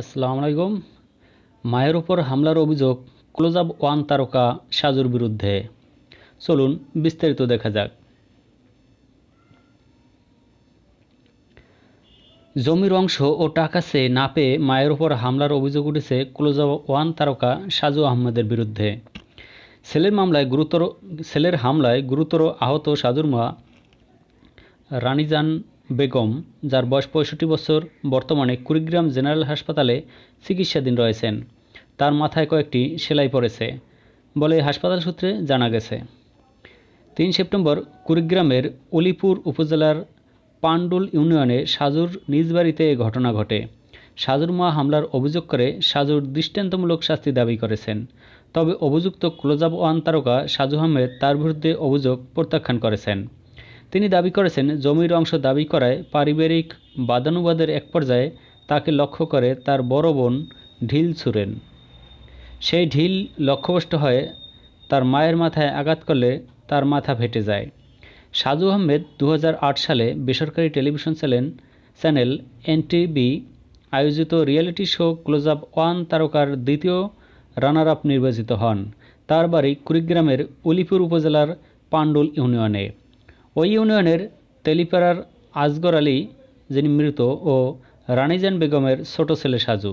আসসালামু আলাইকুম। মায়ের ওপর হামলার অভিযোগ ক্লোজ আপ ওয়ান তারকা সাজুর বিরুদ্ধে। চলুন বিস্তারিত দেখা যাক। জমির অংশ ও টাকা চেয়ে না পেয়ে মায়ের ওপর হামলার অভিযোগ উঠেছে ক্লোজ আপ ওয়ান তারকা সাজু আহমেদের বিরুদ্ধে। ছেলের মামলায় গুরুতর ছেলের হামলায় গুরুতর আহত সাজুর মা রানিজান বেগম, যার বয়স পঁয়ষট্টি বছর, বর্তমানে কুড়িগ্রাম জেনারেল হাসপাতালে চিকিৎসাধীন রয়েছেন। তার মাথায় কয়েকটি সেলাই পড়েছে বলে হাসপাতাল সূত্রে জানা গেছে। তিন সেপ্টেম্বর কুড়িগ্রামের অলিপুর উপজেলার পান্ডুল ইউনিয়নে সাজুর নিজ বাড়িতে এ ঘটনা ঘটে। সাজুর মা হামলার অভিযোগ করে সাজুর দৃষ্টান্তমূলক শাস্তি দাবি করেছেন। তবে অভিযুক্ত ক্লোজাব ওয়ান তারকা সাজু আহমেদ তার বিরুদ্ধে অভিযোগ প্রত্যাখ্যান করেছেন। তিনি দাবি করেছেন, জমির অংশ দাবি করায় পারিবারিক বাদানুবাদের এক পর্যায়ে তাকে লক্ষ্য করে তার বড় বোন ঢিল ছুড়েন। সেই ঢিল লক্ষ্যভ্রষ্ট হয়ে তার মায়ের মাথায় আঘাত করলে তার মাথা ফেটে যায়। সাজু আহমেদ দু হাজার আট সালে বেসরকারি টেলিভিশন চ্যানেল চ্যানেল এনটিভি আয়োজিত reality show close up one তারকার দ্বিতীয় রানার আপ নির্বাচিত হন। তার বাড়ি কুড়িগ্রামের উলিপুর উপজেলার পান্ডুল ইউনিয়নে। ওই ইউনিয়নের তেলিপাড়ার আজগর আলী যিনি মৃত ও রানিজান বেগমের ছোট ছেলে সাজু।